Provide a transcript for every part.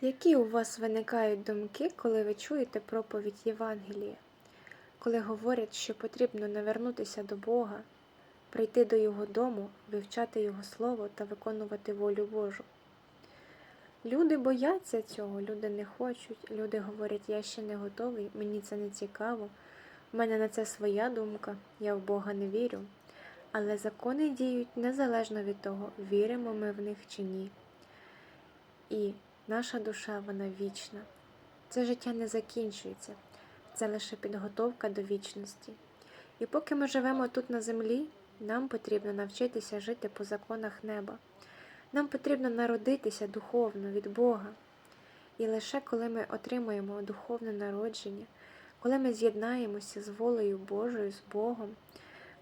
Які у вас виникають думки, коли ви чуєте проповідь Євангелія, коли говорять, що потрібно навернутися до Бога, прийти до Його дому, вивчати Його Слово та виконувати волю Божу? Люди бояться цього, люди не хочуть, люди говорять, я ще не готовий, мені це не цікаво, в мене на це своя думка, я в Бога не вірю. Але закони діють незалежно від того, віримо ми в них чи ні. І наша душа, вона вічна. Це життя не закінчується, це лише підготовка до вічності. І поки ми живемо тут на землі, нам потрібно навчитися жити по законах неба. Нам потрібно народитися духовно від Бога. І лише коли ми отримуємо духовне народження, коли ми з'єднаємося з волею Божою, з Богом,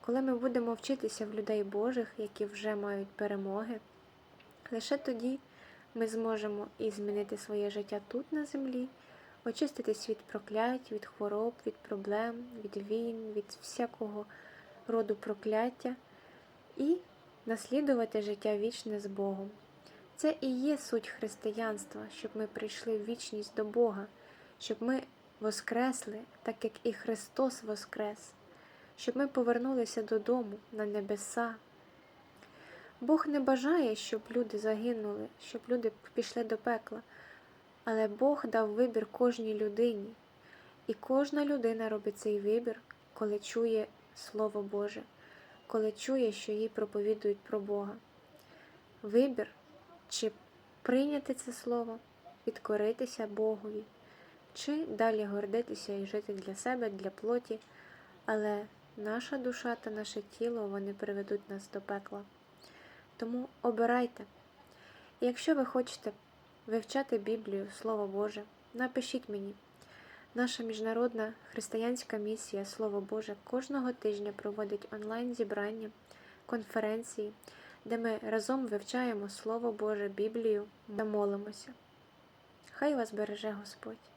коли ми будемо вчитися в людей Божих, які вже мають перемоги, лише тоді ми зможемо і змінити своє життя тут на землі, очиститись від проклять, від хвороб, від проблем, від війн, від всякого роду прокляття і наслідувати життя вічне з Богом. Це і є суть християнства, щоб ми прийшли в вічність до Бога, щоб ми воскресли, так як і Христос воскрес, щоб ми повернулися додому на небеса. Бог не бажає, щоб люди загинули, щоб люди пішли до пекла, але Бог дав вибір кожній людині, і кожна людина робить цей вибір, коли чує Слово Боже, коли чує, що їй проповідують про Бога. Вибір, чи прийняти це слово, підкоритися Богові, чи далі гордитися і жити для себе, для плоті, але наша душа та наше тіло вони приведуть нас до пекла. Тому обирайте. Якщо ви хочете вивчати Біблію, Слово Боже, напишіть мені. Наша міжнародна християнська місія Слово Боже кожного тижня проводить онлайн зібрання, конференції, де ми разом вивчаємо Слово Боже, Біблію та молимося. Хай вас береже Господь.